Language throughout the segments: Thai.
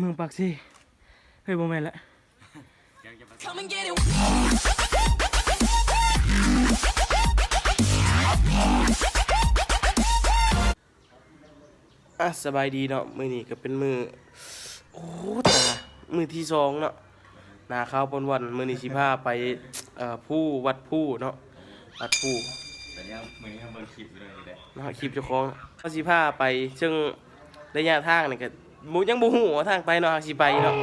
เมืองปากซี่เฮ้ยบ่แม่นละ Come and get it. อะสบายดีเนาะมือนี้ก็เป็นมือโอ้ตามือที่สองเนาะหนาข้าวปนวันมือนี้สิพาไปเอ่อผู้วัดผู้เนาะวัดผู้แต่ยังมือนี้ทำเบอร์คลิปอยู่เลยแหละเนาะคลิปเจ้าของก็สิพาไปซึ่งระยะทางนี่ก็ บ่ยังบ่ฮู้ว่าทางไปเนาะหากสิไปเนาะ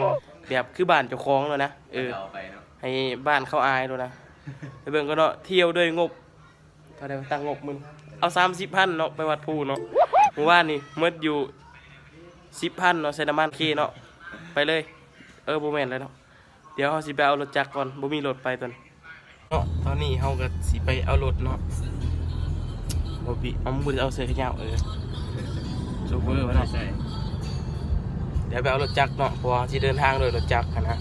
แบบคือบ้านเจ้าของแล้วนะเออเราไปเนาะให้บ้านเขาอายด้วยนะไปเบิ่งก็เนาะเที่ยวด้วยงบเท่าไดวะตั้งงบมึงเอาสามสิบพันเนาะไปวัดภูเนาะเมื่อวานนี่เมื่ออยู่สิบพันเนาะใส่น้ำมันเคเนาะไปเลย เออโบแมนเลยเนาะเดี๋ยวเขาสิไปเอารถจักรก่อนบ่มีรถไปตอนเนาะตอนนี้เขาก็สิไปเอารถเนาะบ่ปีเอามือเอาเสื้อขยาวเออโชเฟอร์วะเนาะ ใช่เดี๋ ยวไปเอารถจักรเนาะเพราะว่าที่เดินทางโดยรถจักรนะ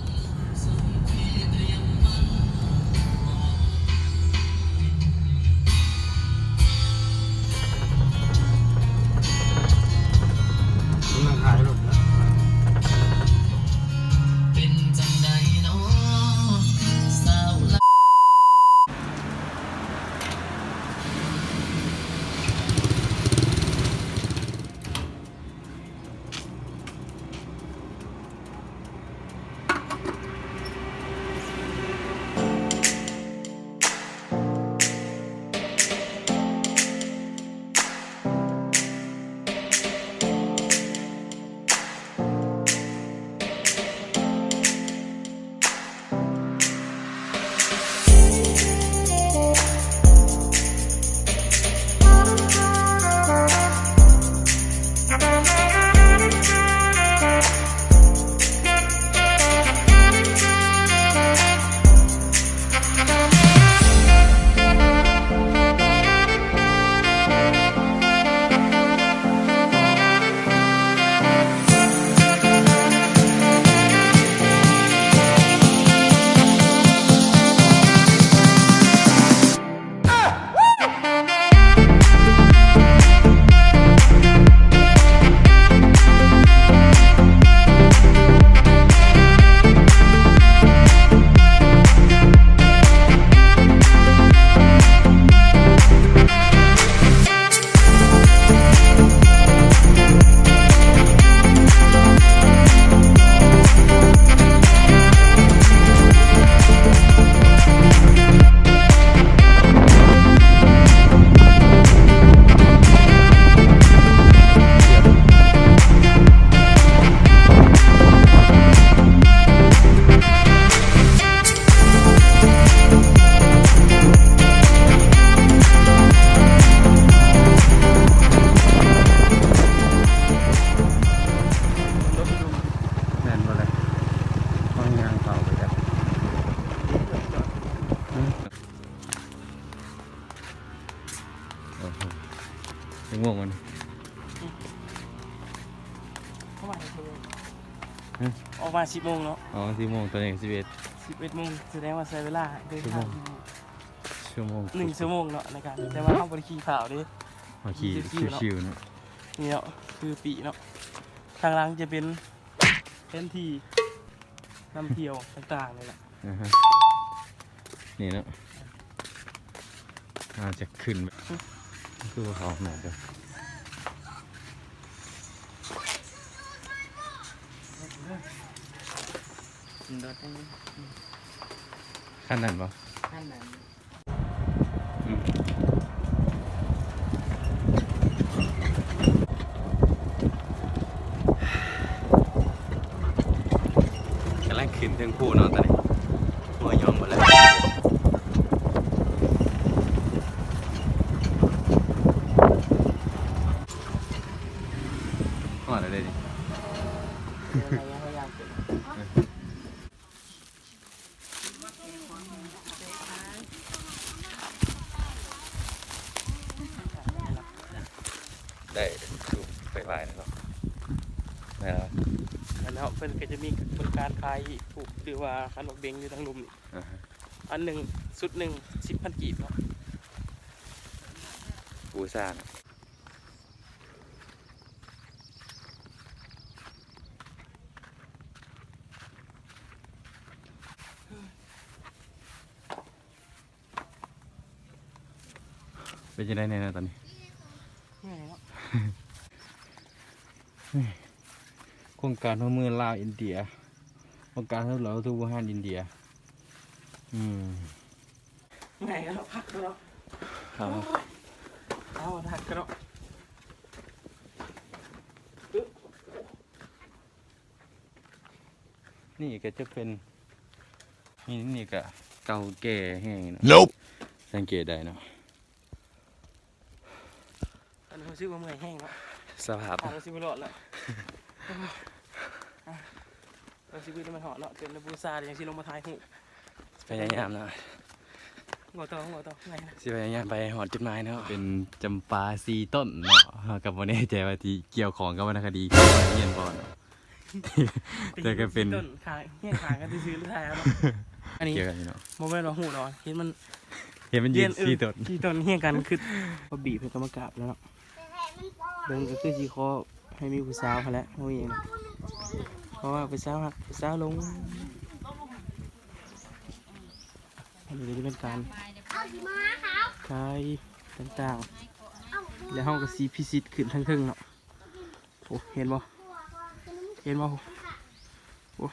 ห้องยางเผาไปจ้ะโอ้โหยังงงมันเข้ามาสิบโมงฮะออกมาสิบโมงเนาะอ๋อสี่โมงตัวเองสิบเอ็ดสิบเอ็ดโมงแสดงว่าใช้เวลาเดินทางอยู่ชั่วโมงหนึ่งชั่วโมงเนาะในการแต่ว่าเขาบริขี่ข่าวดิมาขี่ชิวๆเนอะชิวๆเนาะนี่เนาะคือปีเนาะทางหล่างจะเป็นแผนที่ นำเที่ยวต่างๆเลยแหละนะฮะนี่เนาะอาจจะขึ้นไปคือภูเขาหน่อยเดียวรถอันนี้ขั้นนั้นปะ ขั้นนั้น กำลัง ขึ้นเทิงผู้เนาะตอนนี้หัวยอมหมดแล้วหอดอะไรดิได้ดูไปไหว้นะครับนะครับ นะครัเพิ่นก็จะมีบริการขายผูกหรือว่าขนมเบงอยู่ทางลุมนี่อันหนึ่งสุดหนึ่งสิบพันกีบเนาะปูซ่างเป็นยังไงเนี่ยตอนนี้ แม่เนาะ รงการของเมืองลาวอินเดียโครงการของเราทุกวานอินเดีย อืมเหนื่อยแล้วพักแล้วครับเอาพักกันเนาะนี่ก็จะเป็นนี่นี่ก็เก่าแก่แห้งเนาะ Nope. สังเกตได้เนาะตอนนี้เขาซื้อมาเมื่อยแห้งแล้วสภาพทางเราซื้อไม่รอดแล้วอะ เราซื้อไปมันเหาะเนาะเต็มระบูซาเลยยังซื้อลงมาทายหูพยายามเนาะหัวต่อหัวต่อไงนะสิพยายามไปหอดจุดหมายเนาะเป็นจำปาซีต้นเนาะกับวันนี้ใจว่าที่เกี่ยวของกับวรรณคดีกับวันเรียนก่อนเนาะแต่ก็เป็นต้นขายเฮี้ยขายกันซื้อหรือไทยเนาะอันนี้เกี่ยวกันอยู่เนาะโมเมนต์เราหูเนาะเห็นมันเห็นมันยืนเออซีต้นที่ต้นเฮี้ยกันคือพอบีบเป็นกรรมกราบแล้วเนาะเดินก็คือจีคอให้มีผู้สาวเขาแหล้วเขาเองเพ ราะว่าผู้สาวหักผู้สาลงอันนี้จะเป็นการขายต่างๆ แล้วห้องก็สีพิสิทธ์ขึ้นทั้งเทิงเนาะโอ้เห็นบ่เห็นบ่โอ้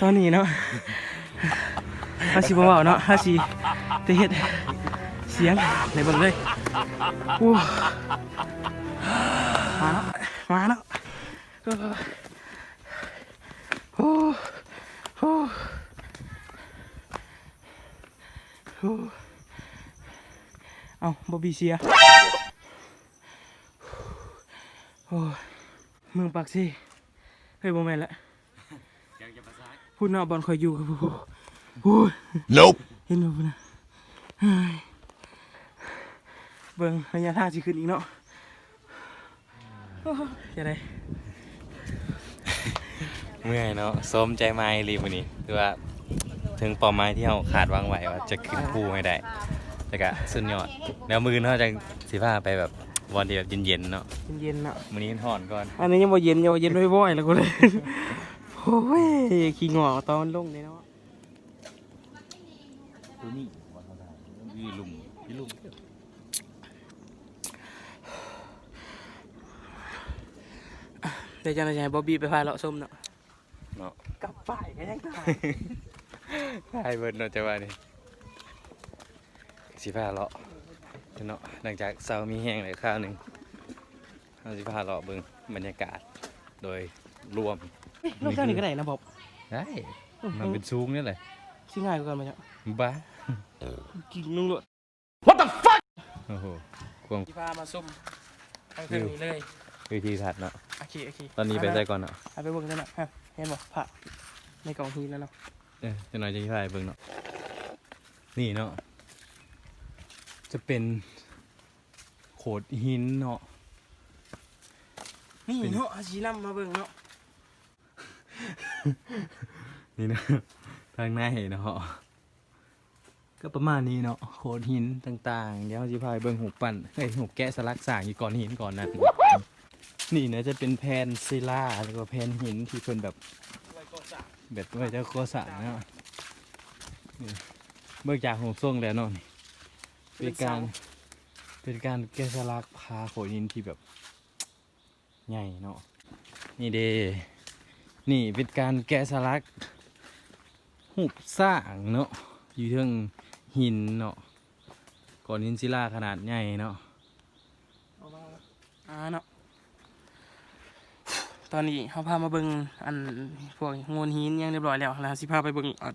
ตอนนี้เนาะถ้าสิบเว้าเนาะถ้าสิไปเฮ็ดเสียงในบิ่งเลยโอ้ มาแล้ว มาแล้วโอ้โอ้โอ้เอาบอบบี้เสียโอ้ยเมืองปากซีเฮ้ยบ่แม่นละพูดเนาะบอลคอยอยู่ครับผู้โอ้ย Nope. เห็นบ่พุ่นน่ะเฮ้ยเบิ่งระยะทางสิขึ้นอีกเนาะโอ้ ยจะได้เมื่อยเนาะส้มใจไม้รีวันนี้คือว่าถึงเป้าหมายที่เราขาดวางไว้ว่าจะขึ้นภูให้ได้ แต่ก็สุดยอดแล้วมือเนาะจังสิพาไปแบบวันที่แบบเย็นๆเนาะเย็นๆเนาะมื้อนี้ห่อนก่อน อันนี้ยังบ่เย็นยังบ่เย็นบ่อยๆแล้วกูเลยโอ้ยขี้งอตอนลงนี่เนาะตัวนี้วันเท่าไหร่ยีลุมยีลุม ดี๋ยวจะให้บ๊อบบี้ไปพาเลาะส้มเนาะเนาะกลับไปก็ยังได้ให้เบิดเนาะจะว่านี่สิพาเลาะเนาะหลังจากเซามีแห้งเลยข้าวหนึงเราสิพาเลาะเบิ่งบรรยากาศโดยรวมลงเท่านี้ก็ได้นะบ๊อบได้มันเป็นซูงนี่แหละสิง่ายกว่ากันมั้ยจ๊ะบ้ากินนึงโลดโอ้โหควงสิพามาส้มทางเพิ่นนี่เลย วิธีถัดเนาะโอเคโอเคตอนนี้ไปใส่ก่อนเนาะเอาไปเบิ่งกันเนาะฮะเห็นบ่พระในกล่องหินแล้วเนาะเออจะหน่อยจะพาไปเบิ่งเนาะนี่เนาะจะเป็นโขดหินเนาะนี่เป็นเนาะเอาสีน้ำมาเบิ่งเนาะนี่เนาะทางในเนาะก็ประมาณนี้เนาะโขดหินต่างๆ เดี๋ยวเราจะพาไปเบิ่งหูปั่นเฮ้ยหูแกะสลักสร้างอยู่ก่อนหินก่อนนะ นี่นะจะเป็นแผ่นศิลาหรือว่าแผ่นหินที่เพิ่นแบบแบบไว้เจะโคสร้างเนาะนี่เบิกจากหงส่งแล้วเนาะนี่เป็นการเป็นการแกะสลักพาโขดหินที่แบบใหญ่เนาะนี่เดนี่เป็นการแกะสลักหูปสร้างเนาะอยู่เทิงหินเนาะก้อนหินศิลาขนาดใหญ่เนาะอามาอ่าเนาะ ตอนนี้เขาพามาเบิ่งอันพวกโงนหินยังเรียบร้อยแล้วแล้วสิพาไปเบิ่งอัน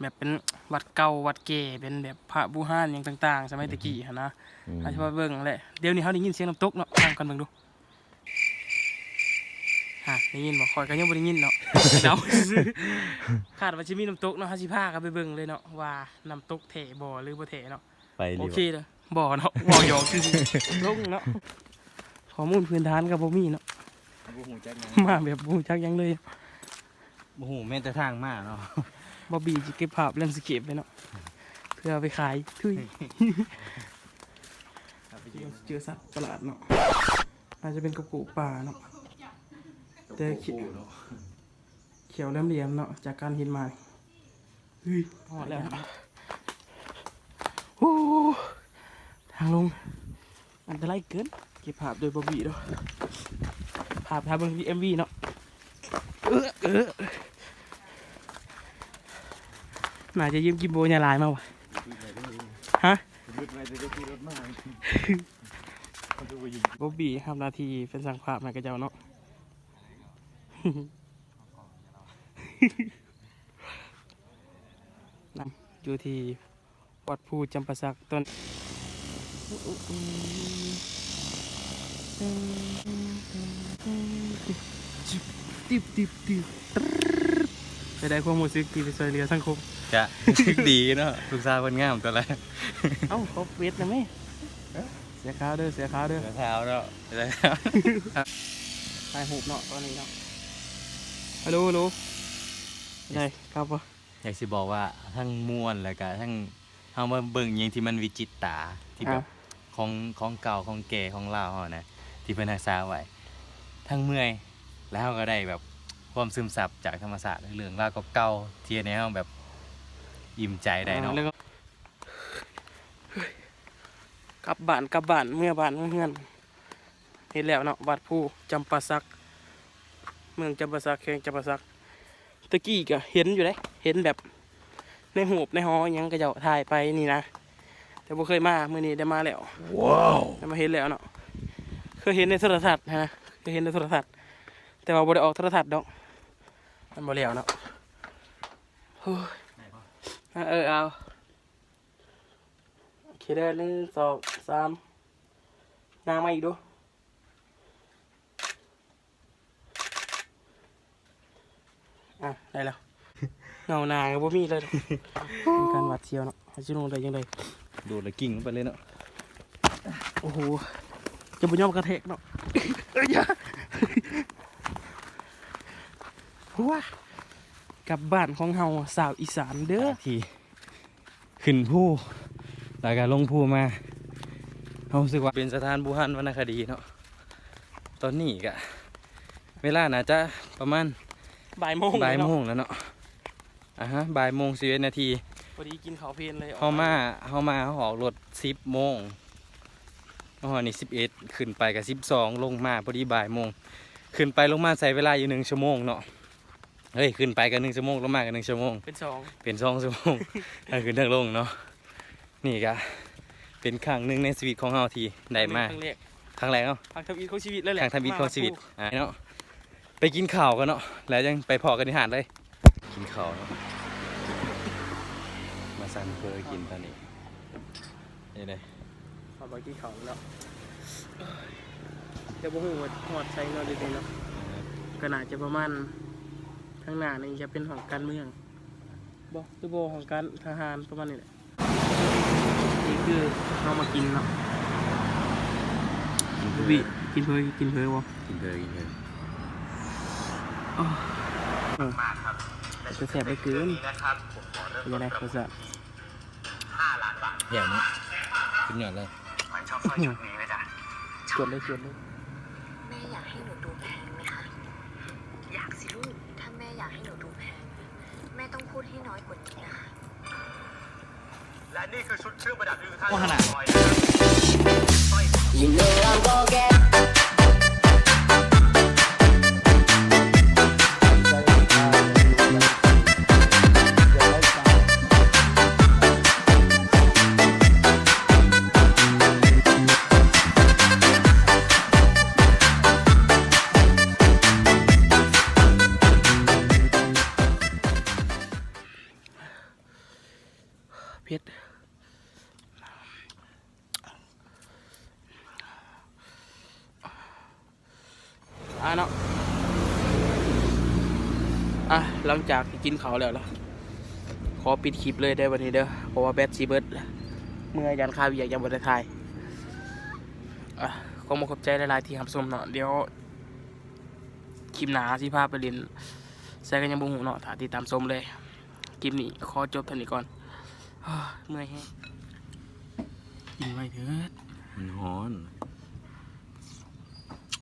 แบบเป็นวัดเก่าวัดเก๋เป็นแบบพระบูฮานอย่างต่าง ๆ สมัยตะกี้หันนะอาจจะมาเบิ่งแหละเดี๋ยวนี้เขาได้ยินเสียงน้ำตกเนาะฟังกันเบิ่งดูฮะได้ยินบ่คอยก็ยังบ่ได้ยินเนาะ เดาซื่อๆคาดว่าจะมีน้ำตกเนาะเฮาสิพากันไปเบิ่งเลยเนาะว่าน้ำตกเถบ่หรือบ่เถเนาะไปโอดีเคกว่าเด้อบ่เนาะบ่หยอกซื่อๆลงเนาะข้อมูลพื้นฐานก็บ่มีเนาะ บูหูจักนะมาแบบบ่รู้จักหยังเลยบูหูแม่แต่ทางมาเนาะบ่บีสิเก็บภาพแลนด์สเคปไว้เนาะเพื่อเอาไปขายทุยเจอสัตว์ประหลาดเนาะอาจจะเป็นกระปูป่าเนาะแต่เขียวเขียวแหลมๆเนาะจากการเห็นมาเฮ้ยพอดแล้วโอ้ทางลงอันตรายเกินเก็บภาพโดยบอบบี้เนาะภาพทางเบิ่งที่เอ็มวีเนาะเออเออน่าจะยืมกิมโบยาลายมาวะฮะบอบบี้ทำหนาทีเป็นสังภาพนายกระเจ้าเนาะนำอยู่ที่วัดภูจำปาสักต้น ติบติบติบไปได้ความรู้สึกที่ไปช่วยเหลือสังคมจะดีเนาะลูกสาวคนงามตัวแรกเอ้าเขาเวทนะแม่เสียขาวเด้อเสียขาวเด้อเท้าเนาะแล้วถ่ายหูปเนาะตอนนี้เนาะฮัลโหลฮัลโหลได้ครับปะอยากสิบอกว่าทั้งม่วนแล้วก็ทั้งเฮามาเบิ่งหยังที่มันวิจิตตาที่แบบของของเก่าของแก่ของลาวเฮานะ ที่เพิ่นรักษาไว้ทั้งเมื่อยแล้วเฮาก็ได้แบบความซึมซับจากธรรมศาสตร์เรื่องราวเก่าๆที่ในเฮาแบบอิ่มใจได้เนาะอ่แล้วก็กลับบ้านกลับบ้านเมื่อบ้านเมื่อเฮือนเห็นแล้วเนาะวัดผู้จำปาสัก เมืองจำปาสักแข่งจำปาสักตะกี้ก็เห็นอยู่เลยเห็นแบบในหูบในหอหยังก็จะถ่ายไปนี่นะ แต่บ่เคยมาเมื่อนี้ได้มาแล้วว้าวได้มาเห็นแล้วเนาะ เคยเห็นในโทรทัศน์นะเคยเห็นในโทรทัศน์แต่ว่าบ่ได้ออกโทรทัศน์ดอกมันบ่แล้วเนาะโอ้ยอะเออเอาโอเคได้หนึ่งสองสามนางมาอีกดูอะได้แล้วเงาหนาก็บ่มีเลยเป็นการหวัดเสียวเนาะให้ชิโนได้ยังไงโดดแล้วกิ่งลงไปเลยเนาะโอ้โห จะบุญยอมกระเทกเนาะเอ้ยอย่าว้ากลับบ้านของเฮาสาวอีสานเด้อที่ขึ้นผู้แล้วก็ลงผู้มาเฮารู้สึกว่าเป็นสถานบูฮันวรรณคดีเนาะตอนนี้ก็เวลาน่าจะประมาณบ่ายโมงบ่ายแล้วโมเนะงแล้วเนาะอะฮะบ่ายโมงสิบเอ็ดนาทีพอดีกินข้าวเพลนเลยเฮามาเฮามาเฮาออกรถสิบโมง เฮานี่สิบเอ็ดขึ้นไปกับสิบสองลงมาพอดีบ่ายโมง ขึ้นไปลงมาใส่เวลาอยู่หนึ่งชั่วโมงเนาะเฮ้ยขึ้นไปกันหนึ่งชั่วโมงลงมากันหนึ่งชั่วโมงเป็นสองเป็นสองชั่วโมงทั้งขึ้นทั้งลงเนาะนี่ก็เป็นครั้งหนึ่งในชีวิตของเฮาที่ได้มาครั้งแรกครั้งแรกเนาะครั้งทำอิฐของชีวิตเลยแหละครั้งทำบิดของชีวิตมาวัดอะเนาะไปกินข้าวกันเนาะแล้วยังไปพอกันที่หาดเลยกินข้าวเนาะมาซันเคยกินตอนนี้นี่เลยภู เอาไปกินข้าวแล้วเดี๋ยวบ่ฮู้ว่าฮอดใส่เนาะเดี๋ยวนี้เนาะก็น่าจะประมาณข้างหน้านี่จะเป็นของการเมืองบ่หรือบ่ของการทหารประมาณนี้แหละนี่คือเรามากินเนาะกินเพบิยกินเพยกินเพยบ่กินเพยกินเพยจะแสบไปเกินเป็นยังไงรสชาติอย่างนี้กินหยอดเลย จดเลยจดเลยแม่อยากให้หนูดูแพงไหมคะ อยากสิลูก ถ้าแม่อยากให้หนูดูแพง แม่ต้องพูดให้น้อยกว่านี้นะคะ และนี่คือชุดเครื่องประดับที่ทุกท่านว่าขนาดรอคอยนะครับ You know I'm gonna get อะหลังจากกินเขาแล้วล่ะขอปิดคลิปเลยได้วันนี้เด้อเพราะว่าแบตซีเบิร์ดเมื่อยันคาเวียยังบนไทายอะขอมาขอบใจหลายๆที่รับชมเนาะเดี๋ยวคลิปหนาสิพาพไปเรียนใส่กันยังบุหูเนาะถ้าติดตามชมเลยคลิปนี้ขอจบเท่านี้ก่อนเมื่อยแฮงกินไว้เถิดมันฮ้อน